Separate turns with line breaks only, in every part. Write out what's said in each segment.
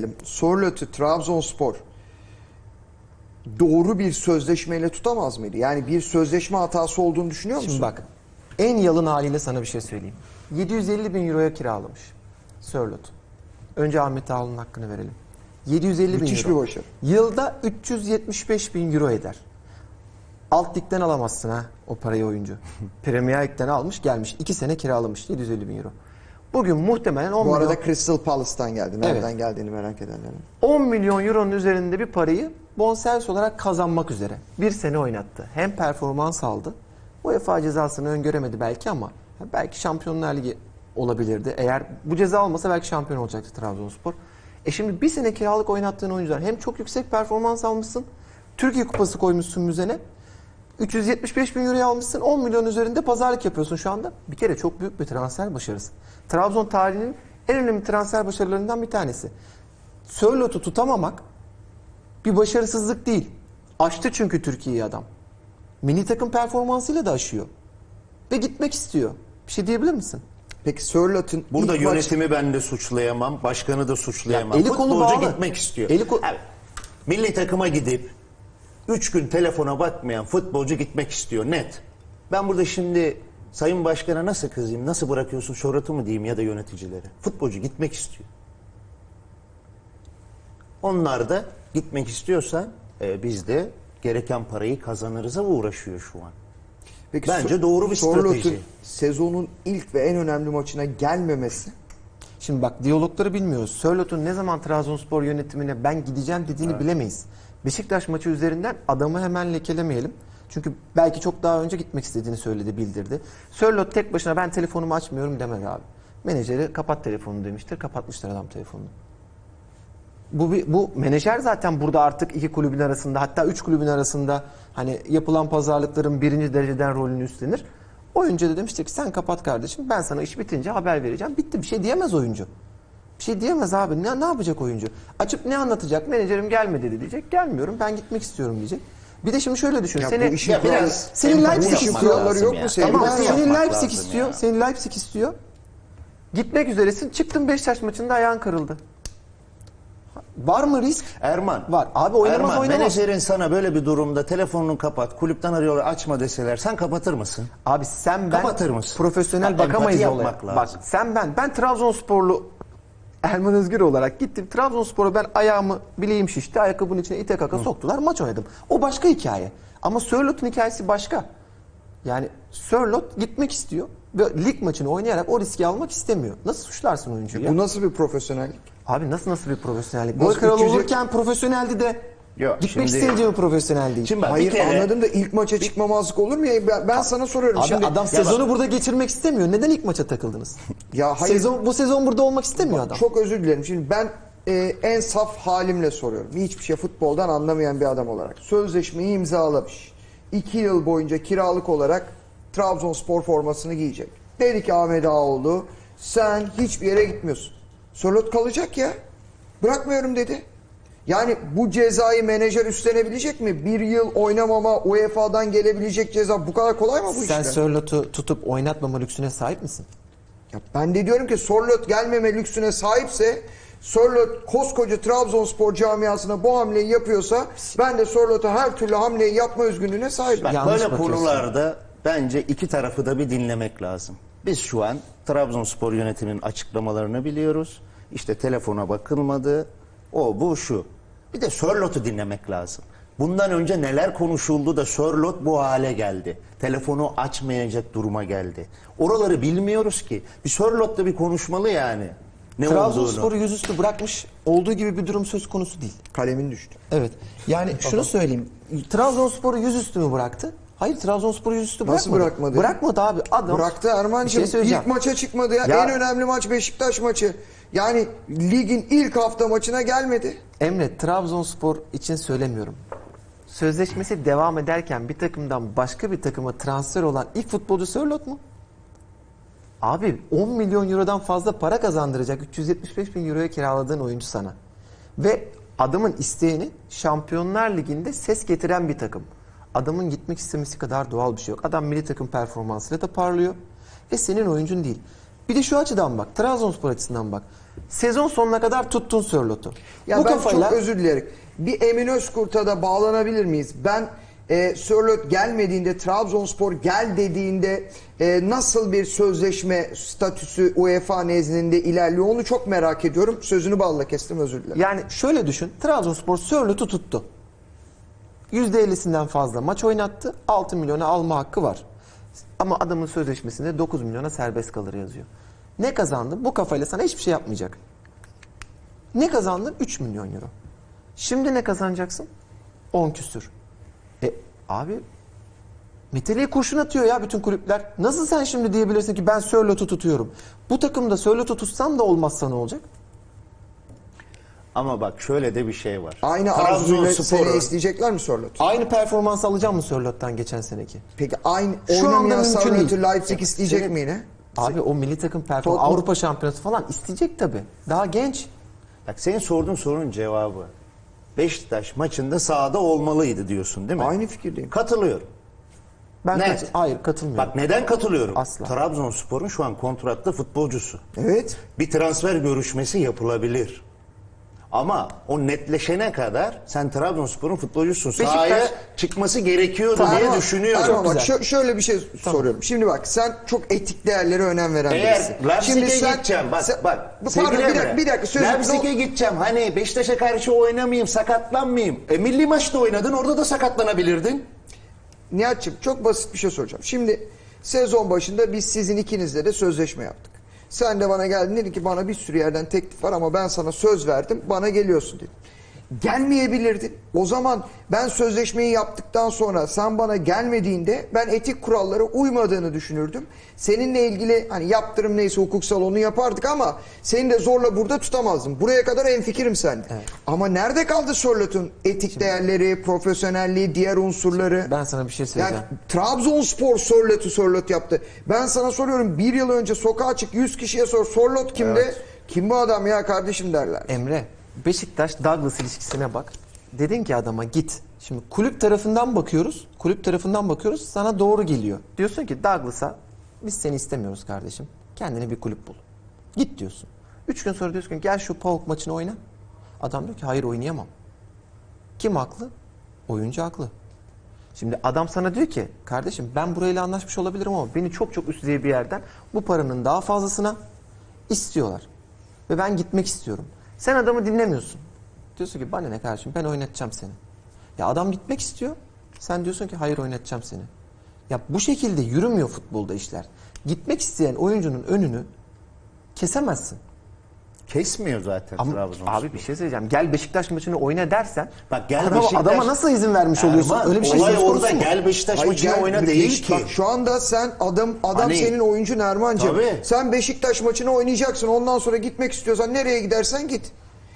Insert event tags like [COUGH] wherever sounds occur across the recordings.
diyelim. Sorlot'u Trabzonspor doğru bir sözleşmeyle tutamaz mıydı? Yani bir sözleşme hatası olduğunu düşünüyor musun?
Şimdi bak en yalın haliyle sana bir şey söyleyeyim. 750 bin euroya kiralamış Sörlot. Önce Ahmet Ağaoğlu'nun hakkını verelim. 750 bin
Müthiş
euro.
bir başarı.
Yılda 375 bin euro eder. Alt ligden alamazsın ha o parayı oyuncu. [LAUGHS] Premier Lig'den almış gelmiş. 2 sene kiralamış 750 bin euro. Bugün muhtemelen 10
Bu
milyon,
arada Crystal Palace'tan geldi. Nereden
Evet.
geldiğini merak edenlerin.
10 milyon euronun üzerinde bir parayı bonservis olarak kazanmak üzere. Bir sene oynattı. Hem performans aldı. UEFA cezasını öngöremedi belki ama belki Şampiyonlar Ligi olabilirdi. Eğer bu ceza olmasa belki şampiyon olacaktı Trabzonspor. E şimdi bir sene kiralık oynattığın oyuncular hem çok yüksek performans almışsın. Türkiye Kupası koymuşsun müzene. 375 bin euroya almışsın 10 milyon üzerinde pazarlık yapıyorsun şu anda. Bir kere çok büyük bir transfer başarısı. Trabzon tarihinin en önemli transfer başarılarından bir tanesi. Sörlot'u tutamamak bir başarısızlık değil. Aştı çünkü Türkiye'yi adam. Milli takım performansıyla da aşıyor. Ve gitmek istiyor. Bir şey diyebilir misin?
Peki Sörlot'un
Burada
ilk maç-
yönetimi ben de suçlayamam, başkanı da suçlayamam.
Ya eli kolu
Futbolcu
bağlı.
gitmek istiyor.
Eli ko-
Evet. Milli takıma gidip 3 gün telefona bakmayan futbolcu gitmek istiyor net. Ben burada şimdi Sayın Başkan'a nasıl kızayım, nasıl bırakıyorsun şohratı mı diyeyim ya da yöneticilere. Futbolcu gitmek istiyor. Onlar da gitmek istiyorsa e, biz de gereken parayı kazanırıza uğraşıyor şu an.
Peki
Bence doğru bir strateji.
sezonun ilk ve en önemli maçına gelmemesi
Şimdi bak diyalogları bilmiyoruz. Sörlot'un ne zaman Trabzonspor yönetimine ben gideceğim dediğini bilemeyiz. Beşiktaş maçı üzerinden adamı hemen lekelemeyelim. Çünkü belki çok daha önce gitmek istediğini söyledi, bildirdi. Sörlot tek başına ben telefonumu açmıyorum demedi abi. Menajeri kapat telefonunu demiştir. Kapatmışlar adam telefonunu. Bu, bu menajer zaten burada artık iki kulübün arasında hatta üç kulübün arasında hani yapılan pazarlıkların birinci dereceden rolünü üstlenir. Oyuncu da demiştir ki sen kapat kardeşim ben sana iş bitince haber vereceğim. Bitti bir şey diyemez oyuncu. Bir şey diyemez abi. Ne, ne yapacak oyuncu? Açıp ne anlatacak? Menajerim gelmedi dedi diyecek. Gelmiyorum ben gitmek istiyorum diyecek. Bir de şimdi şöyle düşün.
Ya
seni,
bu işin
Ya biraz
senin
empati
Leipzig istiyor.
kuralları yok
lazım
mu?
Tamam
Empati
senin
yapmak
Leipzig
lazım
istiyor.
ya.
Senin Leipzig istiyor. Gitmek üzeresin. Çıktın Beşiktaş maçında ayağın kırıldı. Var mı risk?
Erman.
Var. Abi oynamaz
Erman,
oynamaz.
menajerin sana böyle bir durumda telefonunu kapat, kulüpten arıyorlar açma deseler sen kapatır mısın?
Abi sen ben
Kapatır mısın?
profesyonel
Ha,
bakamayız
empati
olaya.
yapmak
Bak
lazım.
sen ben ben Trabzonsporlu Erman Özgür olarak gittim. Trabzonspor'a ben ayağımı bileğim şişti. Ayakkabının içine ite kaka soktular. Maç oynadım. O başka hikaye. Ama Sörlot'un hikayesi başka. Yani Sörlot gitmek istiyor ve lig maçını oynayarak o riski almak istemiyor. Nasıl suçlarsın oyuncuyu ya?
bu nasıl bir profesyonellik?
Abi nasıl nasıl bir profesyonellik? Gol
Nasıl
kralı
300
olurken profesyoneldi de
Yok,
gitmek
şimdi-
isteyince mi profesyonel değil?
Şimdi bak
Hayır
bir kere
anladım da ilk maça çıkmamazlık olur mu ya? Ben, ben sana soruyorum
Abi
şimdi.
adam sezonu burada geçirmek istemiyor. Neden ilk maça takıldınız? [LAUGHS]
Ya hayır.
Sezon, bu sezon burada olmak istemiyor adam.
Çok özür dilerim. Şimdi ben e, en saf halimle soruyorum. Hiçbir şey futboldan anlamayan bir adam olarak. Sözleşmeyi imzalamış. İki yıl boyunca kiralık olarak Trabzonspor formasını giyecek. Dedi ki Ahmet Ağaoğlu sen hiçbir yere gitmiyorsun. Sörlot kalacak ya. Bırakmıyorum dedi. Yani bu cezayı menajer üstlenebilecek mi? Bir yıl oynamama UEFA'dan gelebilecek ceza bu kadar kolay mı bu
Sen
işte?
Sörlot'u tutup oynatmama lüksüne sahip misin?
Ya ben de diyorum ki Sorlot gelmeme lüksüne sahipse Sorlot koskoca Trabzonspor camiasına bu hamleyi yapıyorsa ben de Sorlot'a her türlü hamleyi yapma özgürlüğüne sahibim.
Bak,
Yanlış
böyle
bakıyorsun.
konularda bence iki tarafı da bir dinlemek lazım. Biz şu an Trabzonspor yönetiminin açıklamalarını biliyoruz. İşte telefona bakılmadı. O bu şu. Bir de Sörlot'u dinlemek lazım. Bundan önce neler konuşuldu da Sörlot bu hale geldi. Telefonu açmayacak duruma geldi. Oraları bilmiyoruz ki. Bir Sörlot'la bir konuşmalı yani. Ne.
Trabzonspor'u yüzüstü bırakmış olduğu gibi bir durum söz konusu değil.
Kalemin düştü.
Evet. Yani şunu söyleyeyim. Trabzonspor'u yüzüstü mü bıraktı? Hayır Trabzonspor'u yüzüstü bırakmadı.
Nasıl bırakmadı?
Bırakmadı abi. Adam
Bıraktı
Bir
Erman'cığım.
şey söyleyeceğim.
ilk maça çıkmadı ya.
Ya-
En önemli maç Beşiktaş maçı. Yani ligin ilk hafta maçına gelmedi.
Emre Trabzonspor için söylemiyorum. Sözleşmesi devam ederken bir takımdan başka bir takıma transfer olan ilk futbolcu Sörlot mu? Abi 10 milyon eurodan fazla para kazandıracak 375 bin euroya kiraladığın oyuncu sana. Ve adamın isteğini Şampiyonlar Ligi'nde ses getiren bir takım. Adamın gitmek istemesi kadar doğal bir şey yok. Adam milli takım performansıyla da parlıyor. Ve senin oyuncun değil. Bir de şu açıdan bak. Trabzonspor açısından bak. Sezon sonuna kadar tuttun Sörlot'u.
Ya
Bu
ben
kafayla
çok özür dilerim. Bir Emin Özkurt'a da bağlanabilir miyiz? Ben e, Sörlot gelmediğinde, Trabzonspor gel dediğinde e, nasıl bir sözleşme statüsü UEFA nezdinde ilerliyor onu çok merak ediyorum. Sözünü balla kestim özür dilerim.
yani şöyle düşün. Trabzonspor Sörlot'u tuttu. %50'sinden fazla maç oynattı. 6 milyona alma hakkı var. Ama adamın sözleşmesinde 9 milyona serbest kalır yazıyor. Ne kazandı? Bu kafayla sana hiçbir şey yapmayacak. Ne kazandın? 3 milyon euro. Şimdi ne kazanacaksın? 10 küsür. E abi meteliğe kurşun atıyor ya bütün kulüpler. Nasıl sen şimdi diyebilirsin ki ben Sörlot'u tutuyorum. Bu takımda Sörlot'u tutsan da olmazsa ne olacak?
Ama bak şöyle de bir şey var.
Aynı arzuyla seni isteyecekler mi Sörlot?
Aynı performans alacağım mı Sörlot'tan geçen seneki?
Peki aynı
Şu anda
oynamayan
mümkün
Sörlot'u. Leipzig isteyecek mi yine?
Abi o milli takım performansı,
Tottenham-
Avrupa şampiyonası falan isteyecek tabi. Daha genç.
Bak senin sorduğun sorunun cevabı. Beşiktaş maçında sahada olmalıydı diyorsun değil mi?
Aynı fikirdeyim.
Katılıyorum.
Ben
Net.
katı- hayır katılmıyorum.
Bak neden katılıyorum?
Asla.
Trabzonspor'un şu an kontratlı futbolcusu.
Evet.
Bir transfer görüşmesi yapılabilir. Ama o netleşene kadar sen Trabzonspor'un futbolcusun. Sahaya çıkması gerekiyordu diye
Erman,
düşünüyorum.
Erman bak şö- şöyle bir şey soruyorum. Şimdi bak sen çok etik değerlere önem veren
Eğer
birisin.
Leipzig'e gideceğim bak
sen-
bak.
Pardon bir dakika, bir dakika sözüm.
Leipzig'e gideceğim hani Beşiktaş'a karşı oynamayayım sakatlanmayayım. E milli maçta oynadın orada da sakatlanabilirdin.
Nihat'cığım çok basit bir şey soracağım. Şimdi sezon başında biz sizin ikinizle de sözleşme yaptık. Sen de bana geldin dedin ki bana bir sürü yerden teklif var ama ben sana söz verdim bana geliyorsun dedin. Gelmeyebilirdin. O zaman ben sözleşmeyi yaptıktan sonra sen bana gelmediğinde ben etik kurallara uymadığını düşünürdüm. Seninle ilgili hani yaptırım neyse hukuksal onu yapardık ama seni de zorla burada tutamazdım. Buraya kadar en fikrim sende. Ama nerede kaldı Sörlot'un etik değerleri, profesyonelliği, diğer unsurları?
Ben sana bir şey
Yani
söyleyeceğim.
Trabzonspor Sörlot'u Sörlot yaptı. Ben sana soruyorum bir yıl önce sokağa çık 100 kişiye sor Sörlot kimde? Kim bu adam ya kardeşim derler.
Emre, Beşiktaş Douglas ilişkisine bak. Dedin ki adama git. Şimdi kulüp tarafından bakıyoruz. Kulüp tarafından bakıyoruz. Sana doğru geliyor. Diyorsun ki Douglas'a biz seni istemiyoruz kardeşim. Kendine bir kulüp bul. Git diyorsun. Üç gün sonra diyorsun ki gel şu PAOK maçını oyna. Adam diyor ki hayır oynayamam. Kim haklı? Oyuncu haklı. Şimdi adam sana diyor ki kardeşim ben burayla anlaşmış olabilirim ama beni çok çok üst düzey bir yerden bu paranın daha fazlasına istiyorlar. Ve ben gitmek istiyorum. Sen adamı dinlemiyorsun. Diyorsun ki bana ne kardeşim ben oynatacağım seni. Ya adam gitmek istiyor. Sen diyorsun ki hayır oynatacağım seni. Ya bu şekilde yürümüyor futbolda işler. Gitmek isteyen oyuncunun önünü kesemezsin.
Kesmiyor zaten
Ama
Trabzonspor.
abi bir şey söyleyeceğim. Gel Beşiktaş maçını oyna dersen
Bak gel
adama,
Beşiktaş-
adama nasıl izin vermiş oluyorsun?
Erman,
Öyle bir şey
olay
söz konusu
orada
mu?
gel Beşiktaş
Hayır,
maçını
gel-
oyna değil ki.
Bak şu anda sen adam adam
Hani-
senin oyuncun Erman'cığım.
Tabii.
Sen Beşiktaş maçını oynayacaksın. Ondan sonra gitmek istiyorsan nereye gidersen git.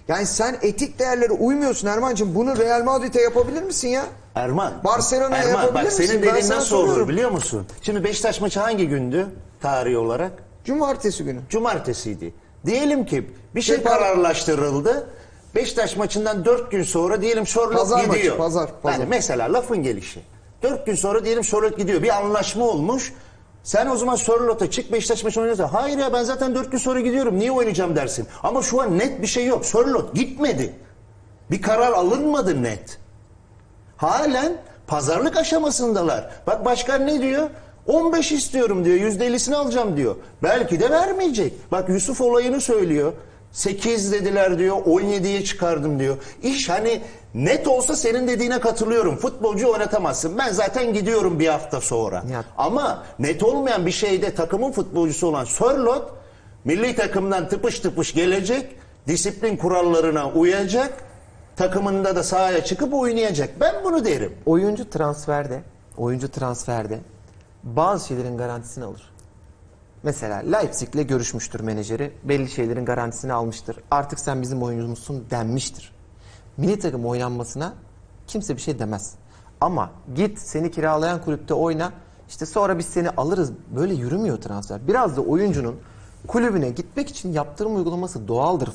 Yani sen etik değerlere uymuyorsun Erman'cığım. Bunu Real Madrid'e yapabilir misin ya?
Erman.
Barcelona'ya yapabilir
bak
misin?
senin dediğin nasıl olur biliyor musun? Şimdi Beşiktaş maçı hangi gündü tarihi olarak?
Cumartesi günü.
Cumartesiydi. Diyelim ki bir şey
pardon.
kararlaştırıldı. Beşiktaş maçından dört gün sonra diyelim Sörlot
Pazar maçı,
gidiyor.
pazar, pazar.
Yani mesela lafın gelişi. Dört gün sonra diyelim Sörlot gidiyor. Bir anlaşma olmuş. Sen o zaman Sörlot'a çık Beşiktaş maçı oynasın. Hayır ya ben zaten dört gün sonra gidiyorum. Niye oynayacağım dersin. Ama şu an net bir şey yok. Sörlot gitmedi. Bir karar alınmadı net. Halen pazarlık aşamasındalar. Bak başkan ne diyor? 15 istiyorum diyor. %50'sini alacağım diyor. Belki de vermeyecek. Bak Yusuf olayını söylüyor. 8 dediler diyor. 17'ye çıkardım diyor. İş hani net olsa senin dediğine katılıyorum. Futbolcu oynatamazsın. Ben zaten gidiyorum bir hafta sonra.
Nihat.
Ama net olmayan bir şeyde takımın futbolcusu olan Sörlot milli takımdan tıpış tıpış gelecek. Disiplin kurallarına uyacak. Takımında da sahaya çıkıp oynayacak. Ben bunu derim.
oyuncu transferde, oyuncu transferde bazı şeylerin garantisini alır. Mesela Leipzig'le görüşmüştür menajeri. Belli şeylerin garantisini almıştır. Artık sen bizim oyuncumuzsun denmiştir. Milli takım oynanmasına kimse bir şey demez. Ama git seni kiralayan kulüpte oyna. işte sonra biz seni alırız. Böyle yürümüyor transfer. Biraz da oyuncunun kulübüne gitmek için yaptırım uygulaması doğaldır.